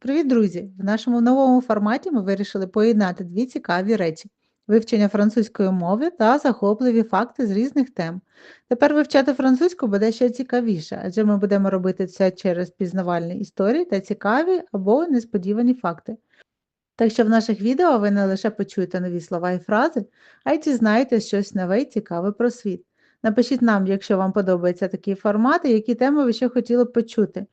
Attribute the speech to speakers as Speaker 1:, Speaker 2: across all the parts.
Speaker 1: Привіт, друзі! В нашому новому форматі ми вирішили поєднати дві цікаві речі: вивчення французької мови та захопливі факти з різних тем. Тепер вивчати французьку буде ще цікавіше, адже ми будемо робити це через пізнавальні історії та цікаві або несподівані факти. Так що в наших відео ви не лише почуєте нові слова і фрази, а й дізнаєтесь щось нове і цікаве про світ. Напишіть нам, якщо вам подобаються такі формати, які теми ви ще хотіли б почути.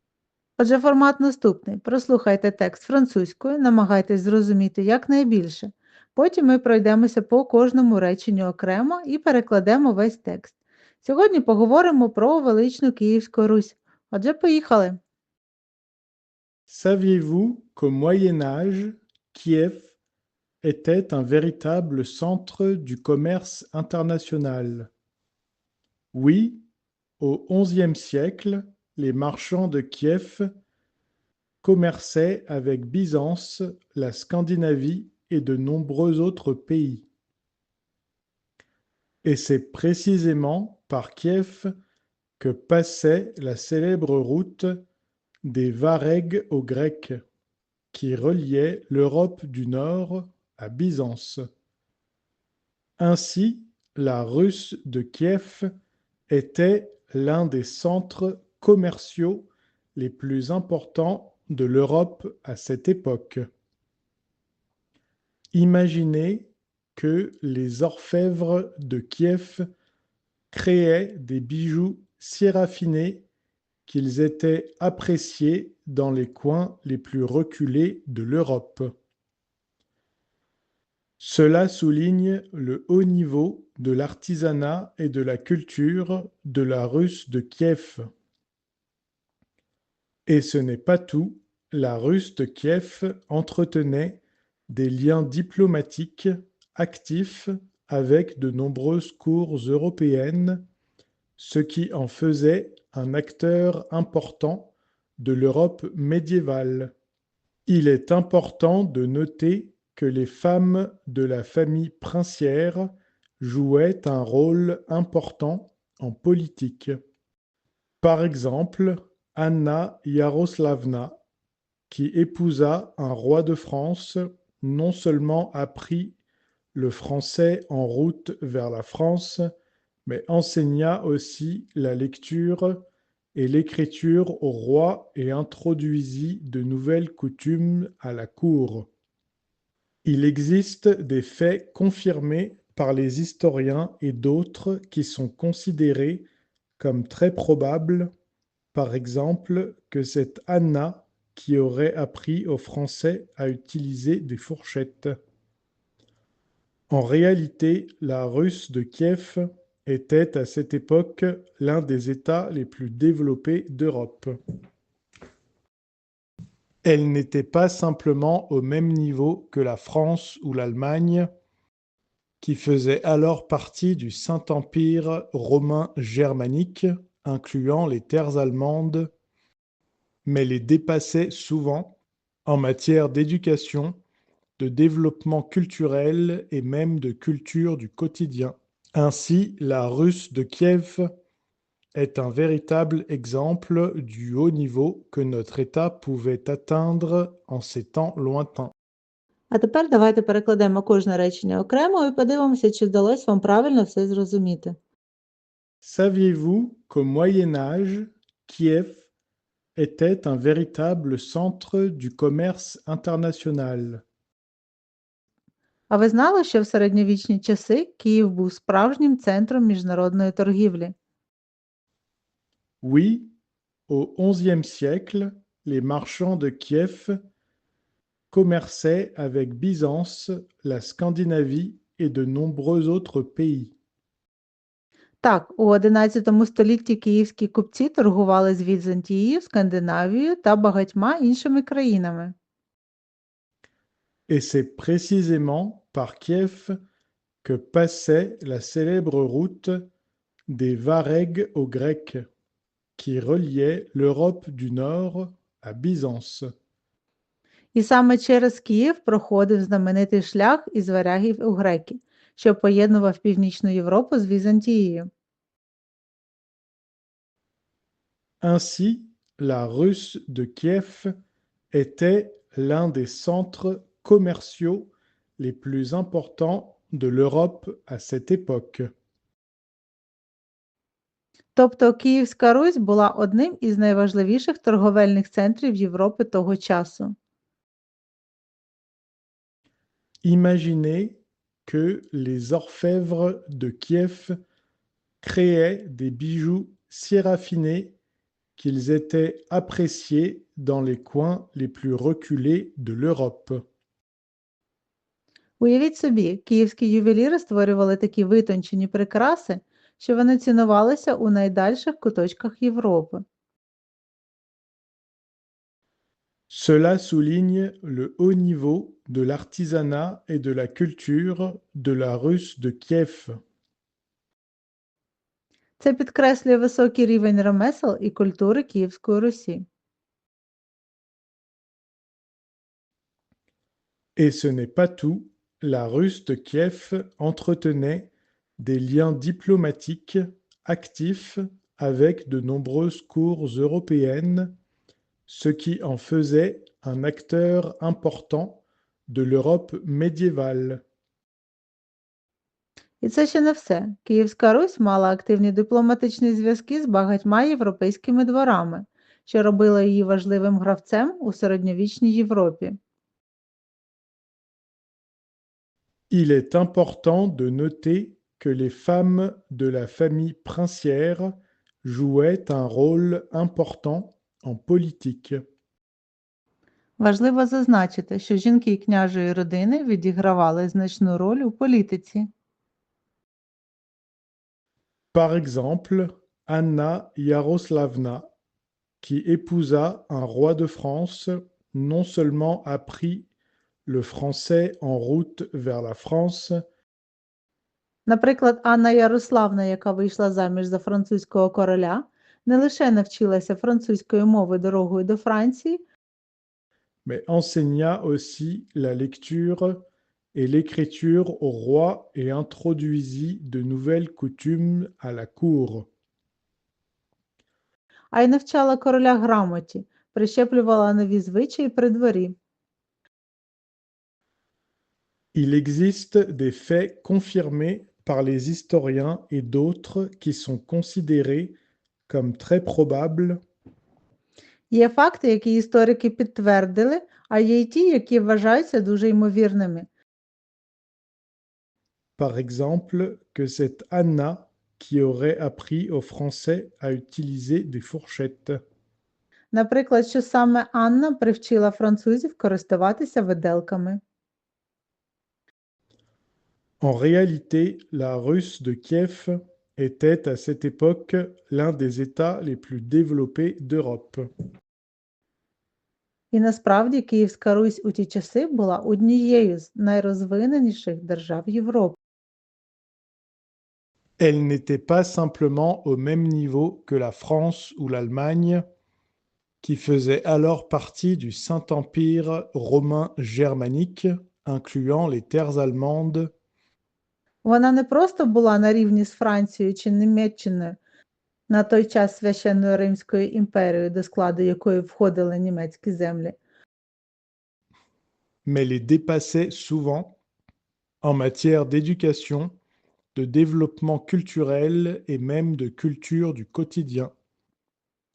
Speaker 1: Отже, формат наступний. Прослухайте текст французькою, намагайтесь зрозуміти якнайбільше. Потім ми пройдемося по кожному реченню окремо і перекладемо весь текст. Сьогодні поговоримо про величну Київську Русь. Отже, поїхали!
Speaker 2: Saviez-vous qu'au Moyen Âge, Kiev était un véritable centre du commerce international Oui, au XIe siècle, les marchands de Kiev commerçaient avec Byzance, la Scandinavie et de nombreux autres pays. Et c'est précisément par Kiev que passait la célèbre route des Varegs aux Grecs, qui reliait l'Europe du Nord à Byzance. Ainsi, la Russe de Kiev était l'un des centres commerciaux les plus importants de l'Europe à cette époque. Imaginez que les orfèvres de Kiev créaient des bijoux si raffinés qu'ils étaient appréciés dans les coins les plus reculés de l'Europe. Cela souligne le haut niveau de l'artisanat et de la culture de la Russe de Kiev. Et ce n'est pas tout, la Russe de Kiev entretenait des liens diplomatiques actifs avec de nombreuses cours européennes, ce qui en faisait un acteur important de l'Europe médiévale. Il est important de noter que les femmes de la famille princière jouaient un rôle important en politique. Par exemple, Anna Yaroslavna, qui épousa un roi de France, non seulement apprit le français en route vers la France, mais enseigna aussi la lecture et l'écriture au roi et introduisit de nouvelles coutumes à la cour. Il existe des faits confirmés par les historiens et d'autres qui sont considérés comme très probables, par exemple que c'est Anna qui aurait appris aux Français à utiliser des fourchettes. En réalité, la Russe de Kiev était à cette époque l'un des États les plus développés d'Europe. Elle n'était pas simplement au même niveau que la France ou l'Allemagne, qui faisaient alors partie du Saint-Empire romain germanique, incluant les terres allemandes, mais les dépassait souvent en matière d'éducation, de développement culturel et même de culture du quotidien. Ainsi, la Russe de Kiev est un véritable exemple du haut niveau que notre État pouvait atteindre en ces temps lointains.
Speaker 1: А тепер давайте перекладемо кожне речення окремо і подивимося, чи вдалося вам правильно все зрозуміти.
Speaker 2: Saviez-vous qu'au Moyen Âge, Kiev était un véritable centre du commerce international
Speaker 1: А ви знали, що в середньовічні часи Київ був справжнім центром міжнародної торгівлі?
Speaker 2: Oui, au XIe siècle, les marchands de Kiev commerçaient avec Byzance, la Scandinavie et de nombreux autres pays.
Speaker 1: Так, у XI столітті київські купці торгували з Візантією, Скандинавією та багатьма іншими країнами.
Speaker 2: Et c'est précisément par Kiev que passait la célèbre route des Varegs aux Grecs, qui reliait l'Europe du Nord à Byzance.
Speaker 1: І саме через Київ проходив знаменитий шлях із варягів у греки, що поєднував Північну Європу з Візантією.
Speaker 2: Ainsi, la Russe de Kiev était l'un des centres commerciaux les plus importants de l'Europe à cette époque.
Speaker 1: Тобто Київська Русь була одним із найважливіших торговельних центрів Європи того часу.
Speaker 2: Imaginez que les orfèvres de Kiev créaient des bijoux si raffinés qu'ils étaient appréciés dans les coins les plus reculés de l'Europe.
Speaker 1: Уявіть собі, київські ювеліри створювали такі витончені прикраси, що вони цінувалися у найдальших куточках Європи.
Speaker 2: Cela souligne le haut niveau de l'artisanat et de la culture de la Russe de Kiev.
Speaker 1: Це підкреслює високий рівень ремесел і культури Київської Русі.
Speaker 2: Et ce n'est pas tout, la Russe de Kiev entretenait des liens diplomatiques actifs avec de nombreuses cours européennes, ce qui en faisait un acteur important de l'Europe médiévale.
Speaker 1: І це ще не все. Київська Русь мала активні дипломатичні зв'язки з багатьма європейськими дворами, що робило її важливим гравцем у середньовічній Європі.
Speaker 2: Il est important de noter que les femmes de la famille princière jouaient un rôle important en politique.
Speaker 1: Важливо зазначити, що жінки княжої родини відігравали значну роль у політиці.
Speaker 2: Par exemple, Anna Yaroslavna, qui épousa un roi de France, non seulement apprit le français en route vers la France,
Speaker 1: Наприклад, Анна Ярославна, яка вийшла заміж за французького короля, не лише навчилася французької мови дорогою до Франції,
Speaker 2: mais enseigna aussi la lecture et l'écriture au roi et introduisit de nouvelles coutumes à la cour.
Speaker 1: а й навчала короля грамоті, прищеплювала нові звичаї при дворі.
Speaker 2: Il existe des faits confirmés par les historiens et d'autres qui sont considérés comme très probables
Speaker 1: Є факти, які історики підтвердили, а є й ті, які вважаються дуже ймовірними.
Speaker 2: Par exemple, que c'est Anna qui aurait appris aux Français à utiliser des fourchettes.
Speaker 1: Наприклад, що саме Анна привчила французів користуватися виделками.
Speaker 2: En réalité, la Russe de Kiev était à cette époque l'un des États les plus développés d'Europe.
Speaker 1: І насправді Київська Русь у ті часи була однією з найрозвиненіших держав Європи.
Speaker 2: Elle n'était pas simplement au même niveau que la France ou l'Allemagne, qui faisaient alors partie du Saint-Empire romain germanique, incluant les terres allemandes,
Speaker 1: Вона не просто була на рівні з Францією чи Німеччиною, на той час священною Римською імперією, до складу якої входили німецькі землі,
Speaker 2: mais les dépassait souvent en matière d'éducation, de développement culturel et même de culture du quotidien.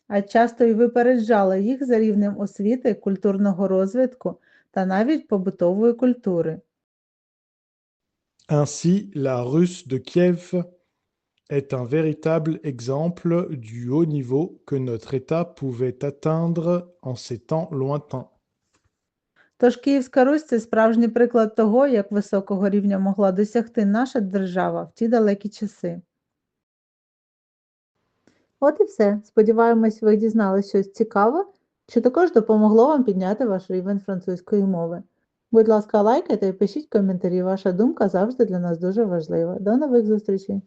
Speaker 1: а часто й випереджала їх за рівнем освіти, культурного розвитку та навіть побутової культури.
Speaker 2: Ainsi, la Russe de Kiev est un véritable exemple du haut niveau que notre État pouvait atteindre en ces temps lointains.
Speaker 1: Тож Київська Русь це справжній приклад того, як високого рівня могла досягти наша держава в ті далекі часи. От і все. Сподіваємось, ви дізналися щось цікаве, що також допомогло вам підняти ваш рівень французької мови. Будь ласка, лайкайте і пишіть коментарі. Ваша думка завжди для нас дуже важлива. До нових зустрічей!